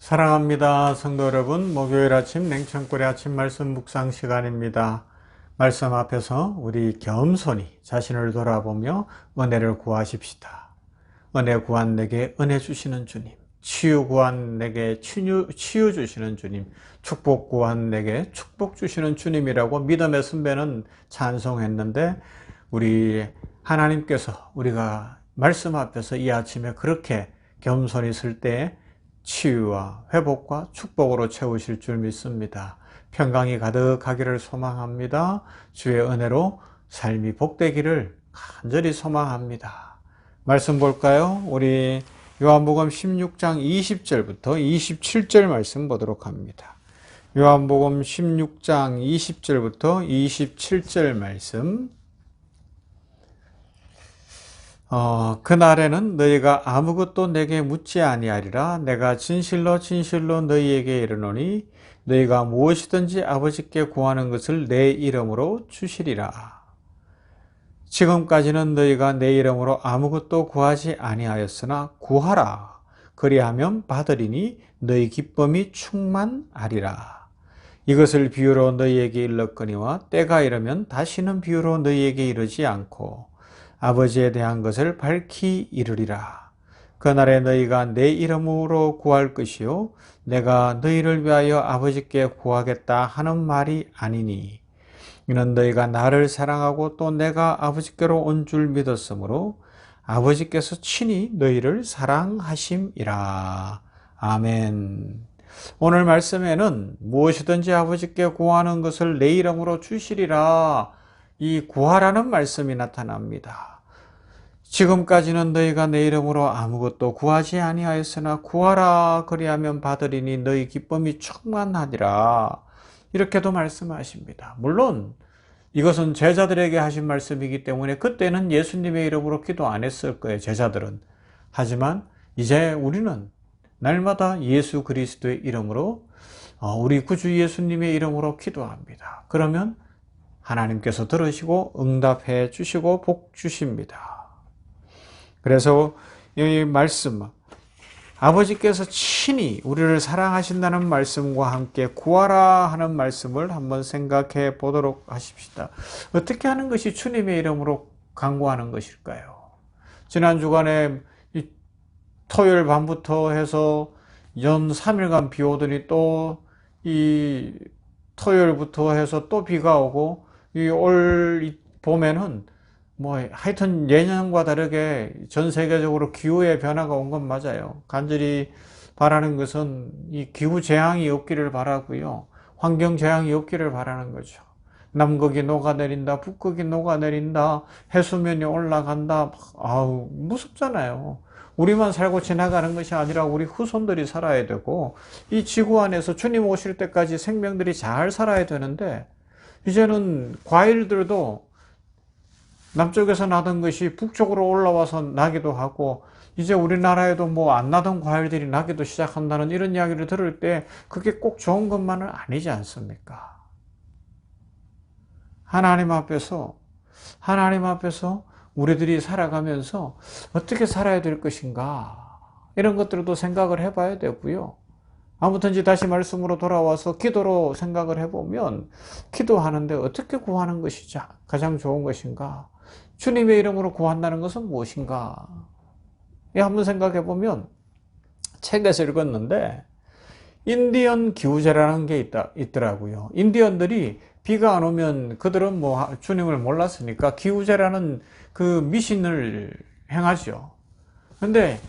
사랑합니다. 성도 여러분, 목요일 아침 냉천골의 아침 말씀 묵상 시간입니다. 말씀 앞에서 우리 겸손히 자신을 돌아보며 은혜를 구하십시다. 은혜 구한 내게 은혜 주시는 주님, 치유 구한 내게 치유, 치유 주시는 주님, 축복 구한 내게 축복 주시는 주님이라고 믿음의 선배는 찬송했는데 우리 하나님께서 우리가 말씀 앞에서 이 아침에 그렇게 겸손히 쓸때 치유와 회복과 축복으로 채우실 줄 믿습니다. 평강이 가득하기를 소망합니다. 주의 은혜로 삶이 복되기를 간절히 소망합니다. 말씀 볼까요? 우리 요한복음 16장 20절부터 27절 말씀 보도록 합니다. 요한복음 16장 20절부터 27절 말씀 어, 그날에는 너희가 아무것도 내게 묻지 아니하리라. 내가 진실로 진실로 너희에게 이르노니 너희가 무엇이든지 아버지께 구하는 것을 내 이름으로 주시리라. 지금까지는 너희가 내 이름으로 아무것도 구하지 아니하였으나 구하라. 그리하면 받으리니 너희 기쁨이 충만하리라. 이것을 비유로 너희에게 일렀거니와 때가 이르면 다시는 비유로 너희에게 이르지 않고 아버지에 대한 것을 밝히 이르리라. 그날에 너희가 내 이름으로 구할 것이요 내가 너희를 위하여 아버지께 구하겠다 하는 말이 아니니 이는 너희가 나를 사랑하고 또 내가 아버지께로 온 줄 믿었으므로 아버지께서 친히 너희를 사랑하심이라. 아멘. 오늘 말씀에는 무엇이든지 아버지께 구하는 것을 내 이름으로 주시리라. 이 구하라는 말씀이 나타납니다. 지금까지는 너희가 내 이름으로 아무것도 구하지 아니하였으나 구하라 그리하면 받으리니 너희 기쁨이 충만하리라. 이렇게도 말씀하십니다. 물론 이것은 제자들에게 하신 말씀이기 때문에 그때는 예수님의 이름으로 기도 안 했을 거예요. 제자들은. 하지만 이제 우리는 날마다 예수 그리스도의 이름으로 어, 우리 구주 예수님의 이름으로 기도합니다. 그러면 하나님께서 들으시고 응답해 주시고 복 주십니다. 그래서 이 말씀, 아버지께서 친히 우리를 사랑하신다는 말씀과 함께 구하라 하는 말씀을 한번 생각해 보도록 하십시다. 어떻게 하는 것이 주님의 이름으로 강구하는 것일까요? 지난 주간에 토요일 밤부터 해서 연 3일간 비 오더니 또 이 토요일부터 해서 또 비가 오고 이올 봄에는 뭐 하여튼 예년과 다르게 전 세계적으로 기후의 변화가 온 건 맞아요. 간절히 바라는 것은 이 기후 재앙이 없기를 바라고요. 환경 재앙이 없기를 바라는 거죠. 남극이 녹아내린다, 북극이 녹아내린다, 해수면이 올라간다. 아우 무섭잖아요. 우리만 살고 지나가는 것이 아니라 우리 후손들이 살아야 되고 이 지구 안에서 주님 오실 때까지 생명들이 잘 살아야 되는데 이제는 과일들도 남쪽에서 나던 것이 북쪽으로 올라와서 나기도 하고 이제 우리나라에도 뭐 안 나던 과일들이 나기도 시작한다는 이런 이야기를 들을 때 그게 꼭 좋은 것만은 아니지 않습니까? 하나님 앞에서 하나님 앞에서 우리들이 살아가면서 어떻게 살아야 될 것인가 이런 것들도 생각을 해봐야 되고요. 아무튼지 다시 말씀으로 돌아와서 기도로 생각을 해보면 기도하는데 어떻게 구하는 것이 가장 좋은 것인가? 주님의 이름으로 구한다는 것은 무엇인가? 한번 생각해 보면 책에서 읽었는데 인디언 기후제라는 게 있다, 있더라고요. 인디언들이 비가 안 오면 그들은 뭐 주님을 몰랐으니까 기후제라는 그 미신을 행하죠. 근데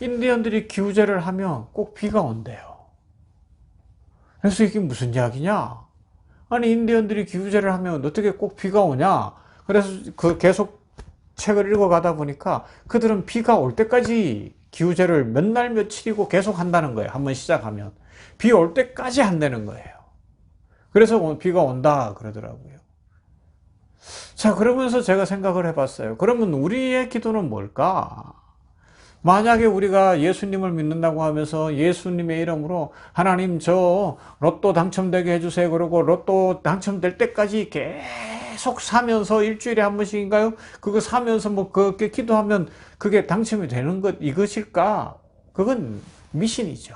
인디언들이 기후제를 하면 꼭 비가 온대요. 그래서 이게 무슨 이야기냐? 아니 인디언들이 기후제를 하면 어떻게 꼭 비가 오냐? 그래서 그 계속 책을 읽어가다 보니까 그들은 비가 올 때까지 기후제를 몇 날 며칠이고 계속 한다는 거예요. 한번 시작하면 비 올 때까지 한다는 거예요. 그래서 비가 온다 그러더라고요. 자 그러면서 제가 생각을 해봤어요. 그러면 우리의 기도는 뭘까? 만약에 우리가 예수님을 믿는다고 하면서 예수님의 이름으로 하나님 저 로또 당첨되게 해주세요. 그러고 로또 당첨될 때까지 계속 사면서 일주일에 한 번씩인가요? 그거 사면서 뭐 그렇게 기도하면 그게 당첨이 되는 것 이것일까? 그건 미신이죠.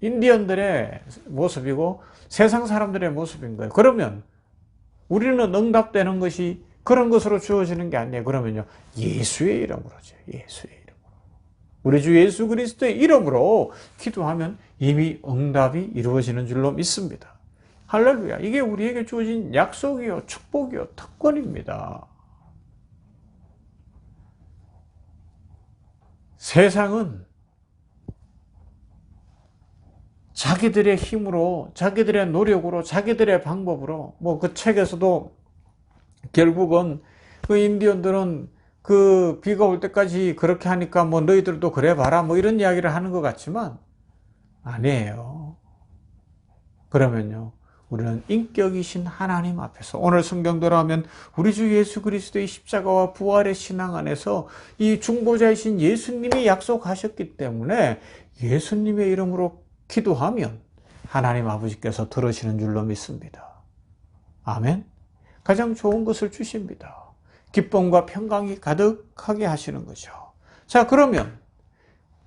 인디언들의 모습이고 세상 사람들의 모습인 거예요. 그러면 우리는 응답되는 것이 그런 것으로 주어지는 게 아니에요. 그러면요. 예수의 이름으로죠. 예수의 이름으로. 우리 주 예수 그리스도의 이름으로 기도하면 이미 응답이 이루어지는 줄로 믿습니다. 할렐루야. 이게 우리에게 주어진 약속이요, 축복이요, 특권입니다. 세상은 자기들의 힘으로, 자기들의 노력으로, 자기들의 방법으로, 뭐 그 책에서도 결국은 그 인디언들은 그 비가 올 때까지 그렇게 하니까 뭐 너희들도 그래 봐라 뭐 이런 이야기를 하는 것 같지만 아니에요. 그러면요. 우리는 인격이신 하나님 앞에서 오늘 성경대로 하면 우리 주 예수 그리스도의 십자가와 부활의 신앙 안에서 이 중보자이신 예수님이 약속하셨기 때문에 예수님의 이름으로 기도하면 하나님 아버지께서 들으시는 줄로 믿습니다. 아멘. 가장 좋은 것을 주십니다. 기쁨과 평강이 가득하게 하시는 거죠. 자, 그러면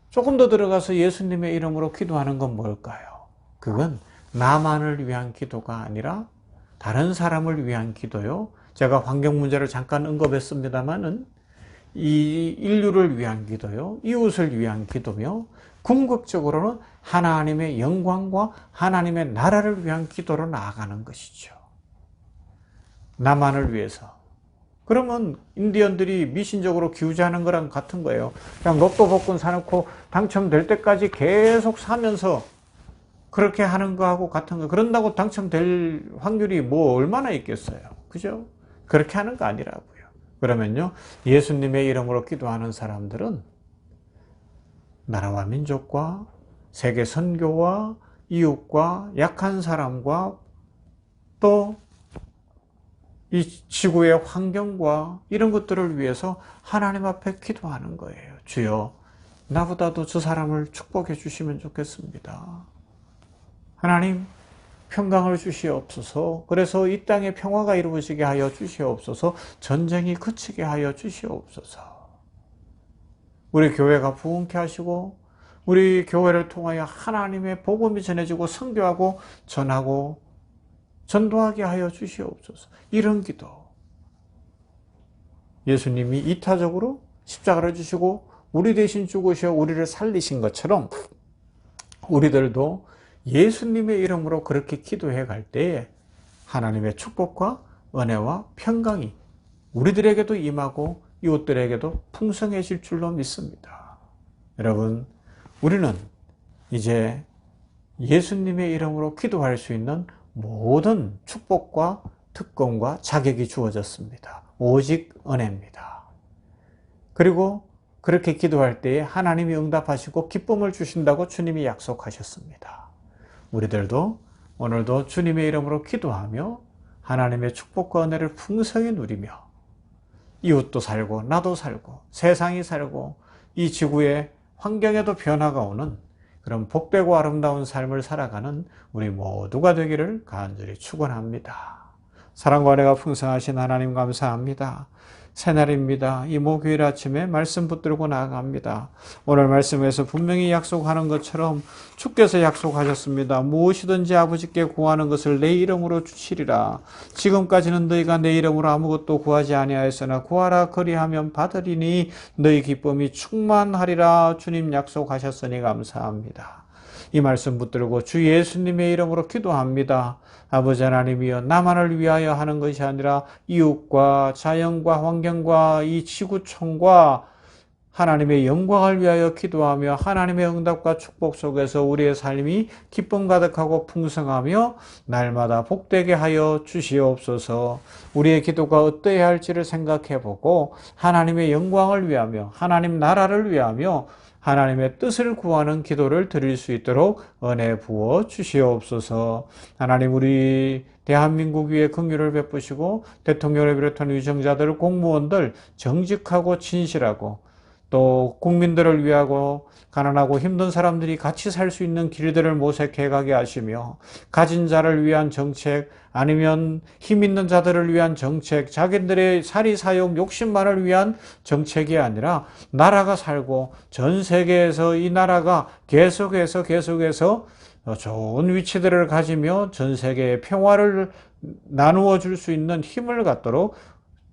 조금 더 들어가서 예수님의 이름으로 기도하는 건 뭘까요? 그건 나만을 위한 기도가 아니라 다른 사람을 위한 기도요. 제가 환경 문제를 잠깐 언급했습니다만은 이 인류를 위한 기도요. 이웃을 위한 기도며 궁극적으로는 하나님의 영광과 하나님의 나라를 위한 기도로 나아가는 것이죠. 나만을 위해서. 그러면 인디언들이 미신적으로 기우자하는 거랑 같은 거예요. 그냥 로또 복권 사놓고 당첨될 때까지 계속 사면서 그렇게 하는 거하고 같은 거. 그런다고 당첨될 확률이 뭐 얼마나 있겠어요. 그죠? 그렇게 하는 거 아니라고요. 그러면요, 예수님의 이름으로 기도하는 사람들은 나라와 민족과 세계 선교와 이웃과 약한 사람과 또 이 지구의 환경과 이런 것들을 위해서 하나님 앞에 기도하는 거예요. 주여, 나보다도 저 사람을 축복해 주시면 좋겠습니다. 하나님, 평강을 주시옵소서. 그래서 이 땅에 평화가 이루어지게 하여 주시옵소서. 전쟁이 그치게 하여 주시옵소서. 우리 교회가 부흥케 하시고 우리 교회를 통하여 하나님의 복음이 전해지고 선교하고 전하고 전도하게 하여 주시옵소서. 이런 기도. 예수님이 이타적으로 십자가를 주시고 우리 대신 죽으셔 우리를 살리신 것처럼 우리들도 예수님의 이름으로 그렇게 기도해 갈 때에 하나님의 축복과 은혜와 평강이 우리들에게도 임하고 이웃들에게도 풍성해질 줄로 믿습니다. 여러분, 우리는 이제 예수님의 이름으로 기도할 수 있는 모든 축복과 특권과 자격이 주어졌습니다. 오직 은혜입니다. 그리고 그렇게 기도할 때에 하나님이 응답하시고 기쁨을 주신다고 주님이 약속하셨습니다. 우리들도 오늘도 주님의 이름으로 기도하며 하나님의 축복과 은혜를 풍성히 누리며 이웃도 살고 나도 살고 세상이 살고 이 지구의 환경에도 변화가 오는 그런 복되고 아름다운 삶을 살아가는 우리 모두가 되기를 간절히 축원합니다. 사랑과 은혜가 풍성하신 하나님 감사합니다. 새날입니다. 이 목요일 아침에 말씀 붙들고 나아갑니다. 오늘 말씀에서 분명히 약속하는 것처럼 주께서 약속하셨습니다. 무엇이든지 아버지께 구하는 것을 내 이름으로 주시리라. 지금까지는 너희가 내 이름으로 아무것도 구하지 아니하였으나 구하라 그리하면 받으리니 너희 기쁨이 충만하리라. 주님 약속하셨으니 감사합니다. 이 말씀 붙들고 주 예수님의 이름으로 기도합니다. 아버지 하나님이여 나만을 위하여 하는 것이 아니라 이웃과 자연과 환경과 이 지구촌과 하나님의 영광을 위하여 기도하며 하나님의 응답과 축복 속에서 우리의 삶이 기쁨 가득하고 풍성하며 날마다 복되게 하여 주시옵소서. 우리의 기도가 어떠해야 할지를 생각해 보고 하나님의 영광을 위하며 하나님 나라를 위하며 하나님의 뜻을 구하는 기도를 드릴 수 있도록 은혜 부어 주시옵소서. 하나님 우리 대한민국 위에 긍휼을 베푸시고 대통령을 비롯한 위정자들, 공무원들 정직하고 진실하고 또 국민들을 위하고 가난하고 힘든 사람들이 같이 살 수 있는 길들을 모색해 가게 하시며 가진 자를 위한 정책 아니면 힘 있는 자들을 위한 정책 자기들의 사리 사욕 욕심만을 위한 정책이 아니라 나라가 살고 전 세계에서 이 나라가 계속해서 계속해서 좋은 위치들을 가지며 전 세계의 평화를 나누어 줄 수 있는 힘을 갖도록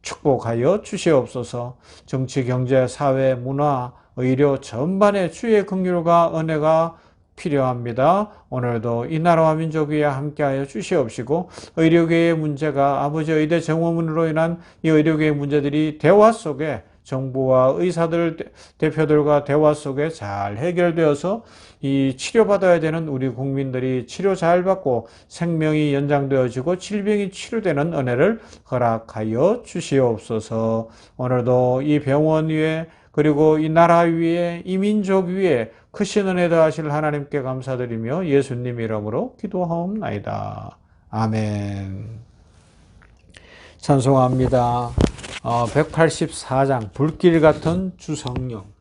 축복하여 주시옵소서. 정치, 경제, 사회, 문화, 의료 전반의 주의 긍휼과 은혜가 필요합니다. 오늘도 이 나라와 민족 위에 함께하여 주시옵시고 의료계의 문제가 아버지 의대 정원으로 인한 이 의료계의 문제들이 대화 속에 정부와 의사들 대표들과 대화 속에 잘 해결되어서 이 치료받아야 되는 우리 국민들이 치료 잘 받고 생명이 연장되어지고 질병이 치료되는 은혜를 허락하여 주시옵소서. 오늘도 이 병원 위에 그리고 이 나라 위에 이 민족 위에 크신 은혜 더하실 하나님께 감사드리며 예수님 이름으로 기도하옵나이다. 아멘. 찬송합니다. 어, 184장 불길 같은 주성령